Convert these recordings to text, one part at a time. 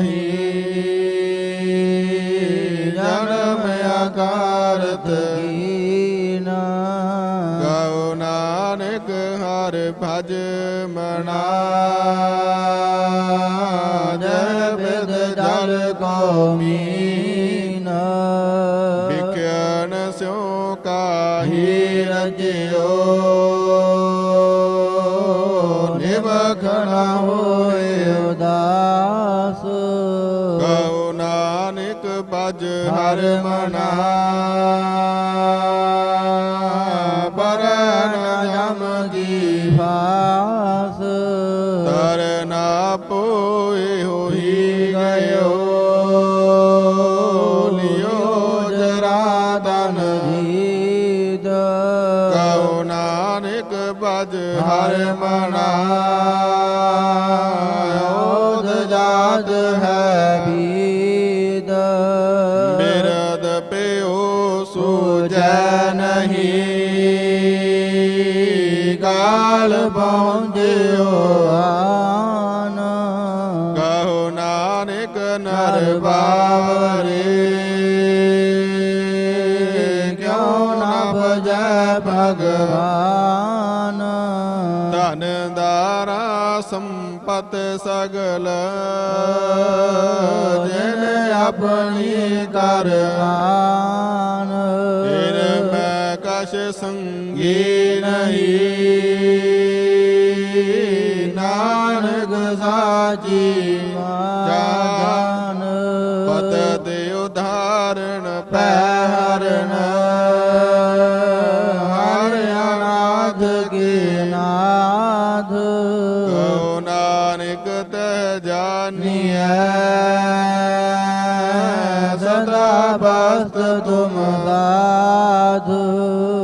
ਨਹੀਂ। ਜਨਮ ਆਕਾਰਤ ਕੀਨਾ ਗਾਉ ਨਾਨਕ ਹਰ ਭਜ ਮਨਾ। ਜੈ ਬਿਦ ਜਲ ਕੋ ਮੀਨਾ ਹਰ ਮਨਾ ਪਰਨ ਜਮ ਕੀ ਫਾਸ ਨਾ ਭਜੈ ਭਗਵਾਨ। ਧਨ ਦਾਰਾ ਸੰਪਤ ਸਗਲ। ਜਿਨ ਆਪਣੀ ਕਰ ਆਨ। ਫਿਰ ਮੈਂ ਕਛ ਸੰਗੀ ਨਹੀਂ। ਨਾਨਕ ਸਾਚੀ ਬਸਤ ਤੁਮ ਸਾਧ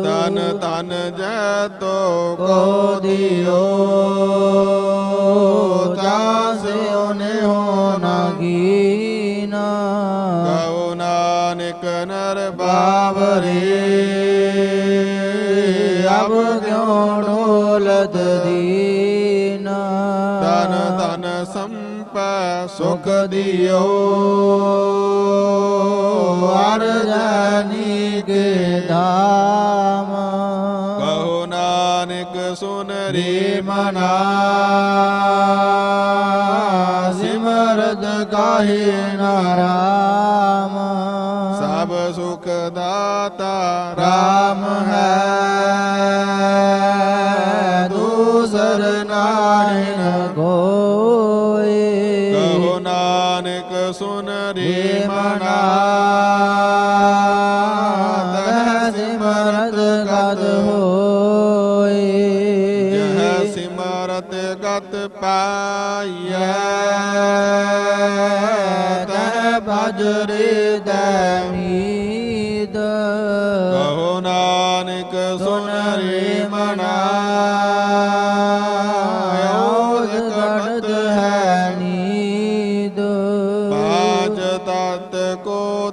ਤਨ ਤਨ ਜੈ ਤੋ ਕੋ ਕੋ ਦਿਓ ਤਾਸਿਓ ਨੇ ਹੋ ਨਾ ਕੀਨਾ ਕਉ ਨਾਨਕ ਨਰ ਬਾਵਰੇ ਅਬ ਕਿਉ ਡੋਲਤ ਦੀਨਾ। ਤਨ ਤਨ ਸੰਪੈ ਸੁਖ ਦਿਓ। ਅਰ ਜਾਨੀ ਕੇ ਧਾਮ। ਕਹੋ ਨਾਨਕ ਸੁਨ ਰੇ ਮਨਾ। ਸਿਮਰਤ ਕਾਹੇ ਨਾਰਾਮ ਸਭ ਸੁਖ ਦਾਤਾ ਰਾਮ ਹੈ। ਦੂਸਰ ਨਾਹਿਨ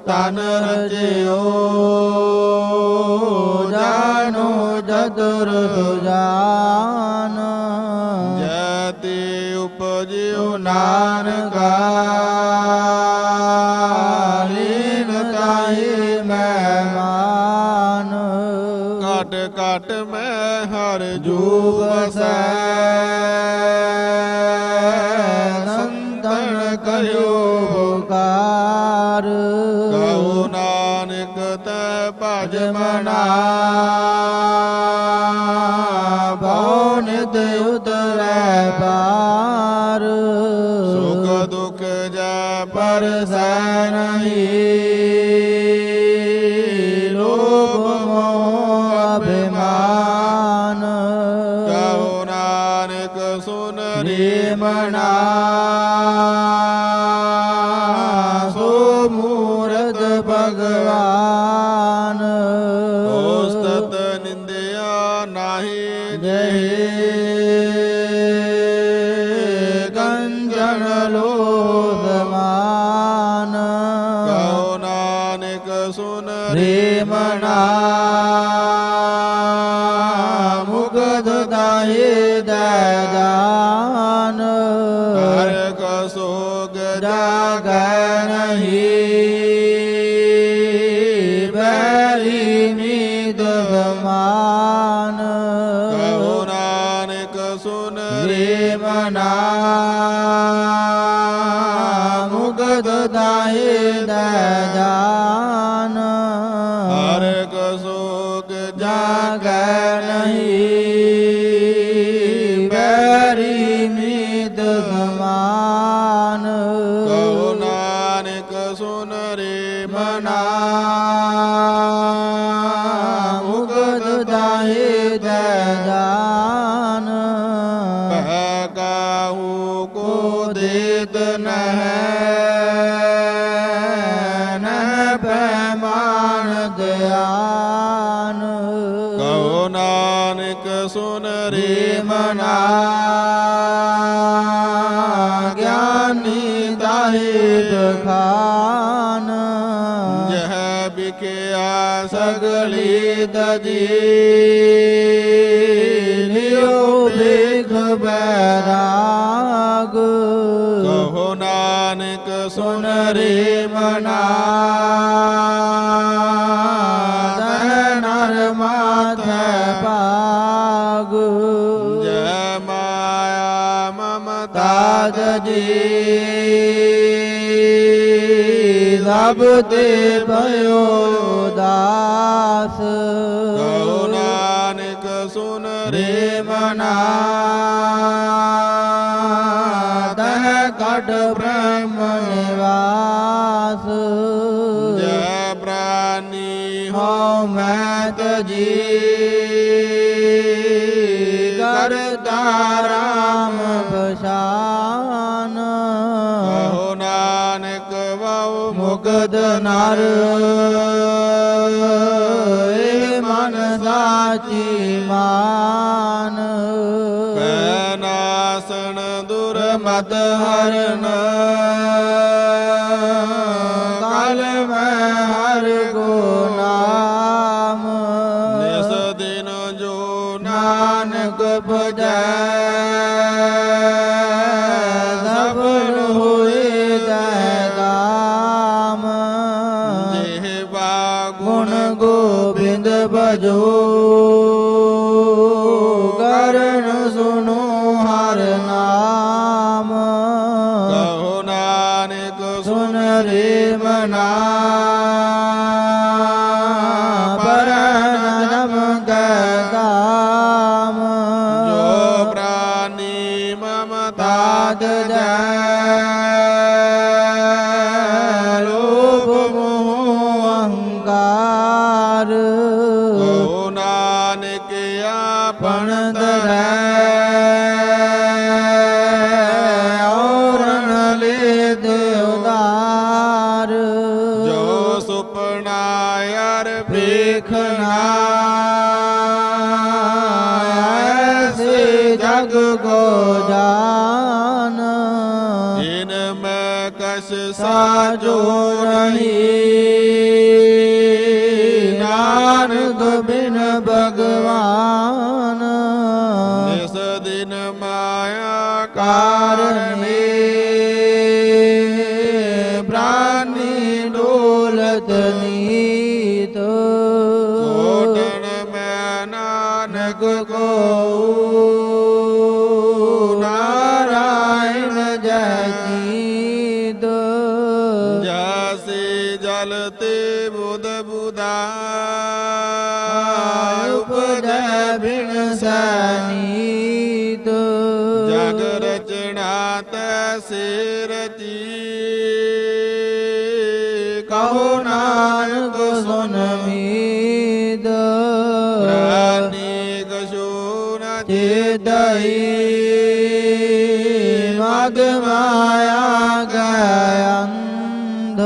ਤਨ ਰਜਿਓ ਜਾਨੋ ਜਦਰ ਜਾਨ ਉਤਰੈ ਪਾਰ है ਦਜੀ ਲਿਓ ਬੇਖ ਬੈਰਾਗ ਕਹੋ ਨਾਨਕ ਸੁਨ ਰੇ ਮਨਾ। ਤੈ ਨਰ ਮਾਥੈ ਭਾਗ। ਜੈ ਮਾਇਆ ਮਮਤਾ ਤਾਜ ਜੀ ਸਭ ਭਇਓ ਦਾਸ। ਵਉ ਨਰ। ਇਹ ਮਨ ਸਾਚੀ ਮਾਨ। ਪੈ ਨਾਸਣ ਦੁਰ ਹਰਨ। ਨਾਮ ਕਹੋ ਨਾਨਕ ਸੁਨ ਸੁਨ ਰੇ ਜਗ ਕੋ ਜਾਨ। ਜਿਨ ਮੈਂ ਕਸ ਸਾਜੋ ਨਹੀਂ। ਨਾਨਕ ਬਿਨ ਭਗਵਾਨ। ਸਨੀਤ ਜਗ ਰਚਣਾ ਤੈਸੇ ਰਚੀ ਕਹੋ ਨਾਨਕ ਸੁਨ ਮੀਦ ਪ੍ਰਾਨੀ ਕਸ਼ੂ ਨ ਚੇਦਈ ਮਗ ਮਾਇਆ ਗੈ ਅੰਧ।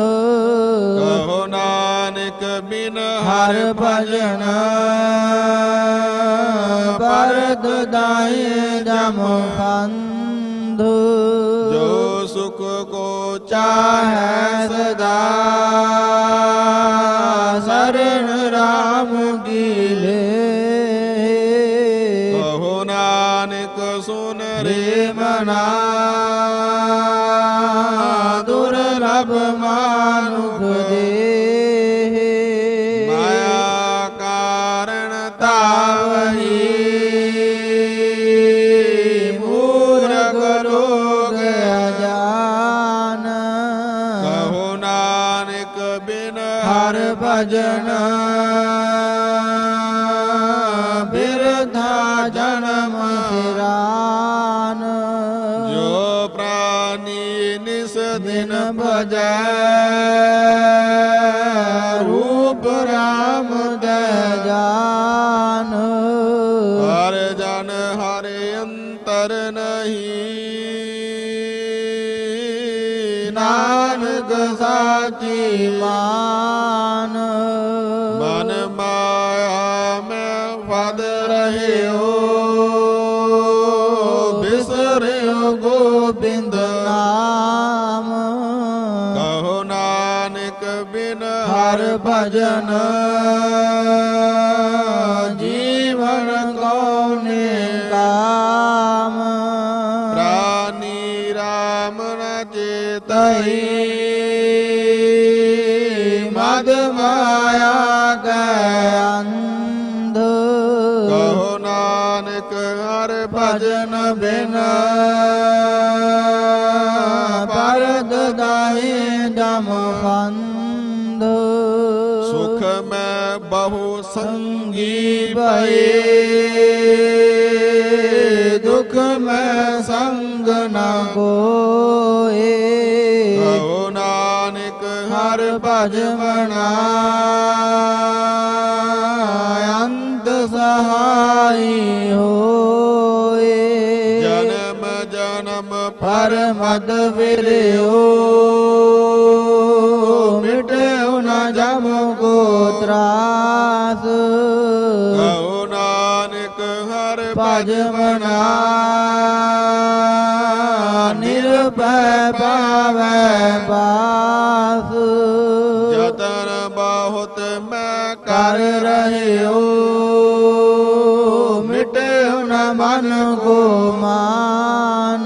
ਕਹੋ ਨਾਨਕ ਬਿਨ ਹਰ ਭਜਨ ਪਰਦ ਦਾਏ ਜਮ ਫੰਧ ਜੋ ਸੁਖ ਕੋ ਚਾਹੈ ਸਦਾ ਸਰਨ ਰਾਮ ਕੀ ਲੈ ਕਹੋ ਨਾਨਕ ਸੁਨ ਰੇ ਮਨਾ ਦੁਰਲਭ ਮਾਨੁਖ ਹਰ ਭਜਨ ਜੀਵਨ ਕੌਨੇ ਕਾਮ ਪ੍ਰਾਨੀ ਰਾਮ ਨ ਚੇਤਈ ਤਈ ਮਦ ਮਾਇਆ ਕੈ ਅੰਧ ਕਹੋ ਨਾਨਕ ਹਰ ਭਜਨ ਭਜਨ ਬਿਨ ਪਰਦ ਦਾਹੇ ਜਮ ਫੰਦ ਭਏ ਦੁਖ ਮੈਂ ਸੰਗ ਨ ਕੋਏ। ਕਹੋ ਨਾਨਕ ਹਰ ਭਜ ਮਨਾ ਅੰਤ ਸਹਾਈ ਹੋਏ। ਜਨਮ ਜਨਮ ਪਰ ਮਦ ਵਿਰਿਓ ਮਿਟਿਓ ਨ ਜਮ ਕੋ ਤਰਾਸ। ਮਨਾ ਨਿਰਭੈ ਪਾਵੈ ਬਾਸ। ਜਤਨ ਬਹੁਤ ਮੈਂ ਕਰ ਰਹਿਓ। ਮਿਟਿਓ ਨ ਮਨ ਕੋ ਮਾਨ।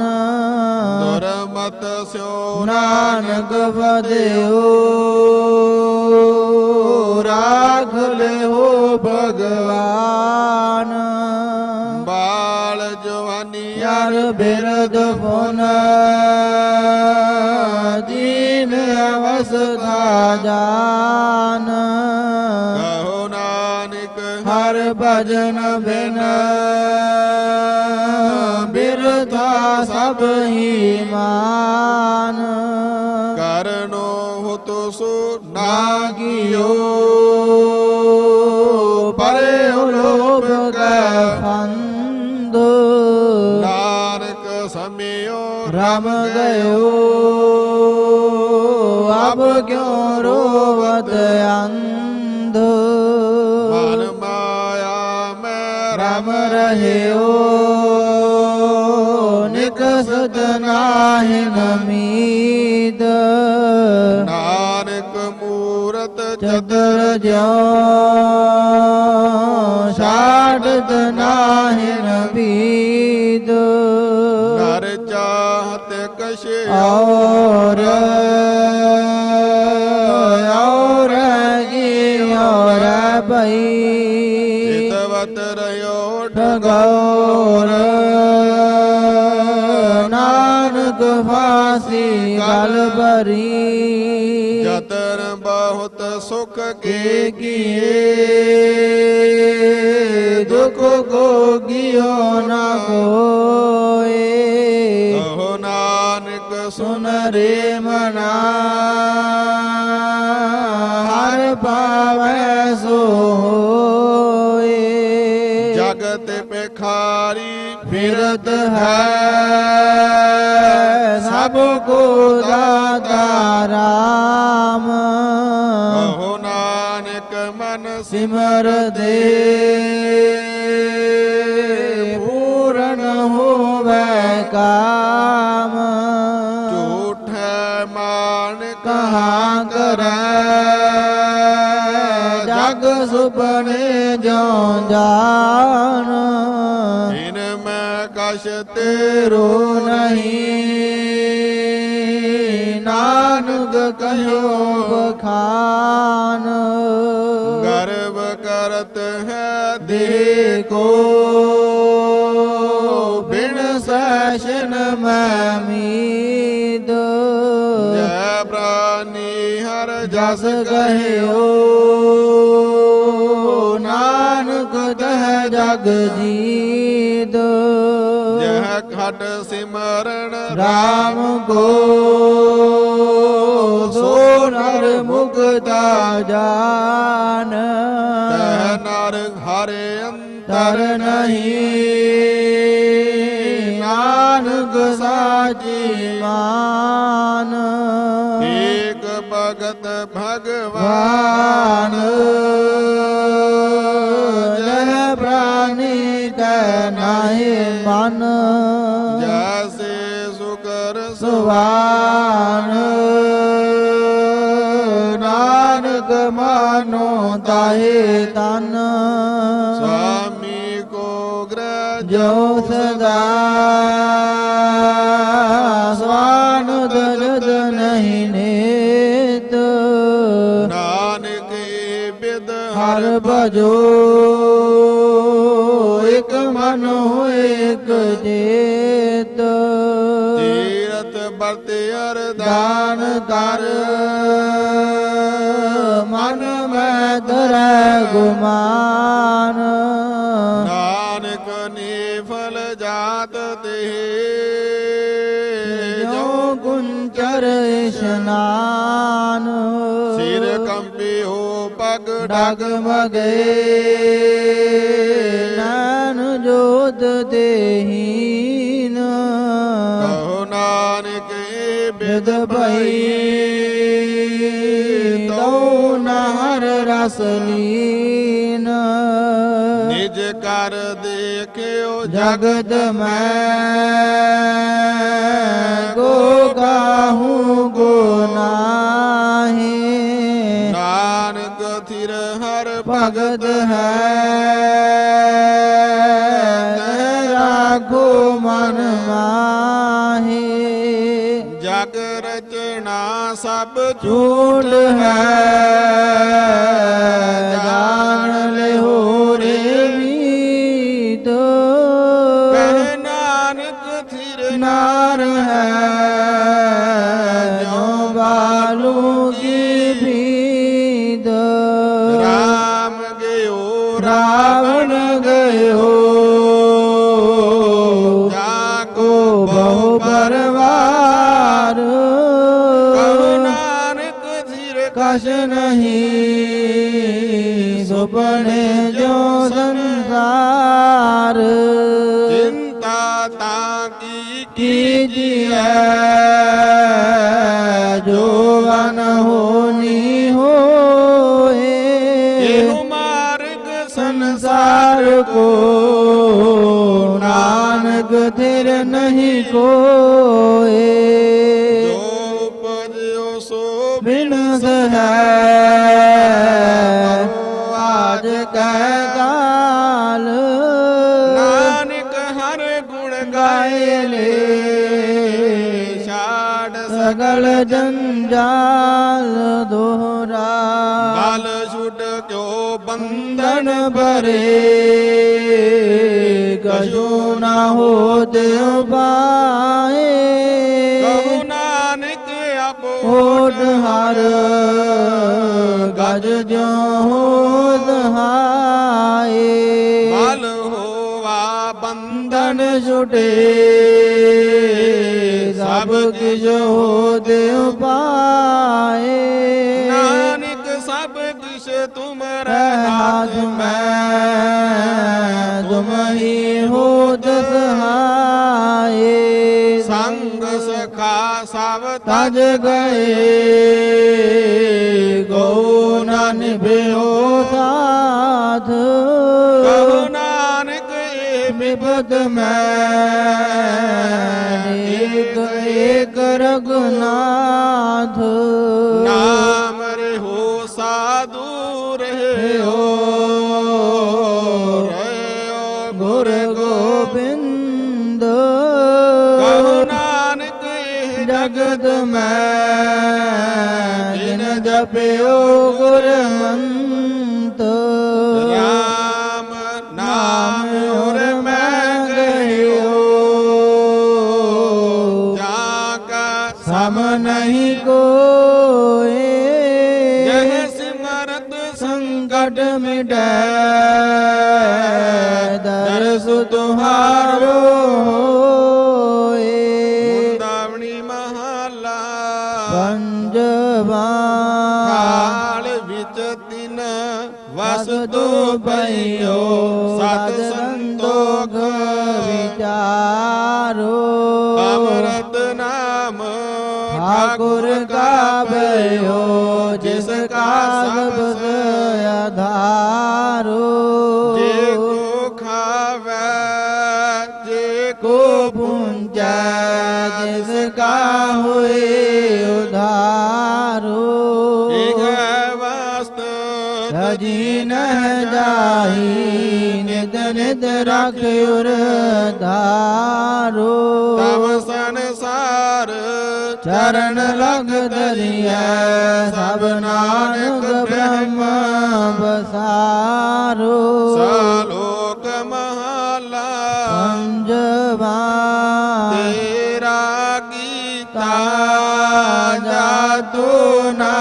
ਦੁਰਮਤ ਸਿਓ ਨਾਨਕ ਵਦਿਓ ਜਵਾਨੀ ਯਾਰ ਬਿਰਦ ਪੁਨ ਦੀਨ ਅਵਸਥਾ ਜਾਨ। ਕਹੋ ਨਾਨਕ ਹਰ ਭਜਨ ਬਿਨ ਬਿਰਥਾ ਸਭ ਹੀ ਮਾਨ। ਕਰਨੋ ਹੁਤ ਸੋ ਨਾਗਿਓ ਪਰੇ ਰਮ ਗਇਓ। ਅਬ ਕਿਉ ਰੋਵਤ ਅੰਧ? ਮਨ ਮਾਇਆ ਮੈਂ ਰਮ ਰਹਿਓ। ਨਿਕਸਤ ਨਾਹਿ ਨਮੀਦ। ਨਾਨਕ ਮੂਰਤ ਚਤਰ ਜਿਉ। ਛਾੜਤ ਨਾਹਿ ਨਬੀਦ। ਕਛੇ ਔਰ ਔਰ ਜੀ ਔਰ ਭਈ ਚਿਤਵਤ ਰਿਓ ਠਗੌਰ ਨਾਨਕ ਫਾਸੀ ਗਲ ਭਰੀ ਜਤਨ ਬਹੁਤ ਸੁਖ ਕੇ ਕੇ ਕੀਏ ਦੁਖ ਸੁਨ ਰੇ ਮਨਾ। ਹਰ ਪਾਵੈ ਸੋ ਹੋਏ ਜਗਤ ਪਖਾਰੀ ਫਿਰਤ ਹੈ। ਸਭ ਕੋ ਦਾਤਾ ਰਾਮ। ਕਹੋ ਨਾਨਕ ਮਨ ਸਿਮਰ ਦੇ। ਕਹਾਂ ਕਰੈ? ਜਗ ਸੁਪਨੇ ਜੋ ਜਾਨ ਇਨ ਮੈਂ ਕਛ ਤੇਰੋ ਨਹੀਂ ਨਾਨਕ ਕਹਿਓ ਬਖਾਨ ਗਰਵ ਕਰਤ ਹੈ ਦੇਖੋ। ਬਿਨ ਜਸ ਕਹਿਓ ਨਾਨਕ ਤਹ ਜਗ ਜੀਤ। ਜਹ ਖਟ ਸਿਮਰਨ ਰਾਮ ਕੋ ਸੋ ਨਰ ਮੁਕਤਾ ਜਾਨ। ਤਹ ਨਰ ਹਰੇ ਤਰ ਅੰਤਰ ਨਹੀਂ। ਨਾਨਕ ਸਾਚੀ ਮਾਨ ਭਗਵਾਨ। ਵਾਨ ਜਹ ਪ੍ਰਾਨੀ ਕੈ ਨਾਹੀ ਮਨ। ਜੈਸੇ ਸੁਕਰ ਸੁਵਾਨ ਨਾਨਕ ਮਾਨੋ ਤਾਹੇ ਤਨ। ਸੁਆਮੀ ਕੋ ਗ੍ਰਹ ਜੋ ਸਦਾ ਹਰ ਭਜੋ ਇਕ ਮਨ ਹੋਏ ਇਕ ਚੇਤ ਤੀਰਥ ਬਰਤ ਅਰਦਾਨ ਦਾਨ ਕਰ ਮਨ ਮੈਂ ਧਰੈ ਗੁਮਾਨ। डगमगे। नान जोत दे कहो नानक विद भई। नहर निज कर देखियो जगत मैं गो गाहूँ ਭਗਤ ਹੈ। ਰਾਖੋ ਮਨ ਮਾਹੀ। ਜਗ ਰਚਨਾ ਸਭ ਝੂਠ ਹੈ। ਜਾਣ। ਸੁਪਨੇ ਜੋ ਸੰਸਾਰ। ਚਿੰਤਾ ਤਾਂ ਕੀ ਕੀਜੀਐ ਓਟ ਹਰ ਗਜ ਜੋ ਹੋ ਦਹਾਏ ਬਲ ਹੋਵਾ ਬੰਧਨ ਛੁਟੇ ਸਭ ਕਿਛ ਹੋ ਤਿਉ ਪਾਏ ਨਾਨਕ ਸਭ ਕਿਛ ਤੁਮਰੇ ਹਾਥ ਹੱਥ ਮੈਂ। ਸਖਾ ਤਜ ਗਏ ਗੋ ਨਾ ਨਿਭਿਓ ਸਾਥ ਕਹੋ ਨਾਨਕ ਏ ਬਿਪਤ ਮੈਂ, ਏਕ ਏਕ ਰਗਨਾਥ। ਮੈਂ ਜਿਨ ਜਪਿਓ ਗੁਰਮੰਤ। ਰਾਮ ਨਾਮ ਉਰ ਮੈਂ ਰਹਿਓ ਜਾ ਕਾ ਸਮ ਨਹੀਂ ਕੋਏ। ਜਹ ਸਿਮਰਤ ਸੰਕਟ ਮਿਟੈ। ਦਰਸ ਤੁਹਾਰੋ। ਹੋਏ ਉਧਾਰੋ। ਇਕ ਵਸਤ ਰਜੀ ਨਹਿ ਜਾਹੀ ਨਿਦ ਨਿਦ ਰਖ ਉਰ ਧਾਰੋ। ਤਵ ਸੰਸਾਰ ਚਰਨ ਲਗ ਦਰਿਆ ਸਭ ਨਾਨਕ ਬ੍ਰਹਮ ਬਸਾਰੋ। দুনা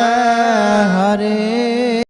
وسلم